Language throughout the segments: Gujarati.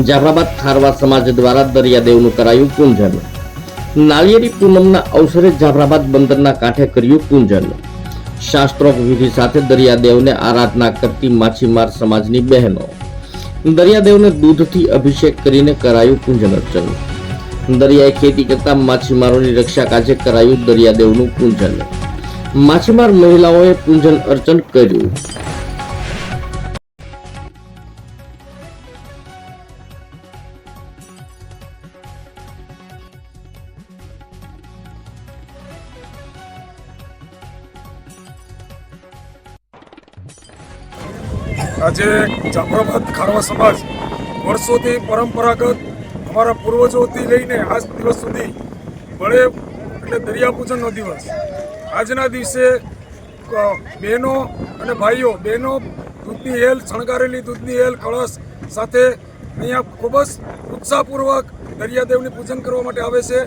જાફરાબાદ ખારવા સમાજ દ્વારા દરિયાદેવનું કરાયું પૂંજન. નાળિયેરી પૂનમના અવસરે જાફરાબાદ બંદરના કાંઠે કર્યું પૂંજન. શાસ્ત્રોક્ત વિધિ સાથે દરિયાદેવને આરાધના કરતી માછીમાર સમાજની બહેનો. દરિયાદેવને દૂધથી અભિષેક કરીને કરાયું પૂંજન અર્ચન. દરિયાએ ખેતી કરતા માછીમારોની રક્ષા કાજે કરાયું દરિયાદેવનું પૂંજન. માછીમાર મહિલાઓએ પૂંજન અર્ચન કર્યું. આજે જાફરાબાદ ખારવા સમાજ વર્ષોથી પરંપરાગત અમારા પૂર્વજોથી લઈને આજ દિવસ સુધી બળે એટલે દરિયા પૂજનનો દિવસ. આજના દિવસે બહેનો અને ભાઈઓ, બહેનો દૂધની હેલ, શણગારેલી દૂધની હેલ, કળશ સાથે અહીંયા ખૂબ જ ઉત્સાહપૂર્વક દરિયાદેવની પૂજન કરવા માટે આવે છે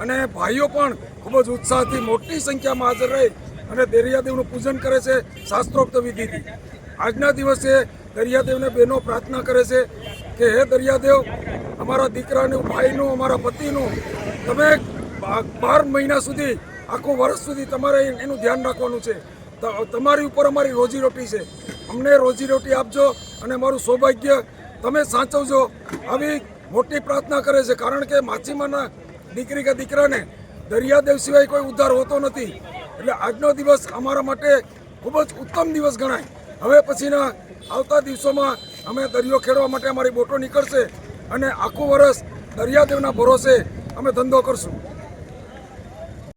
અને ભાઈઓ પણ ખૂબ જ ઉત્સાહથી મોટી સંખ્યામાં હાજર રહી અને દરિયાદેવનું પૂજન કરે છે શાસ્ત્રોક્ત વિધિથી. આજના દિવસે દરિયાદેવને બહેનો પ્રાર્થના કરે છે કે હે દરિયાદેવ, અમારા દીકરાનું, ભાઈનું, અમારા પતિનું તમે બાર મહિના સુધી, આખું વર્ષ સુધી તમારે એનું ધ્યાન રાખવાનું છે. તમારી ઉપર અમારી રોજીરોટી છે. અમને રોજીરોટી આપજો અને અમારું સૌભાગ્ય તમે સાચવજો. આવી મોટી પ્રાર્થના કરે છે. કારણ કે માછીમાના દીકરી કે દીકરાને દરિયાદેવ સિવાય કોઈ ઉદ્ધાર હોતો નથી. એટલે આજનો દિવસ અમારા માટે ખૂબ જ ઉત્તમ દિવસ ગણાય. હવે પછીના આવતા દિવસોમાં અમે દરિયો ખેડવા માટે અમારી બોટો નીકળશે અને આખું વર્ષ દરિયાદેવના ભરોસે અમે ધંધો કરશું.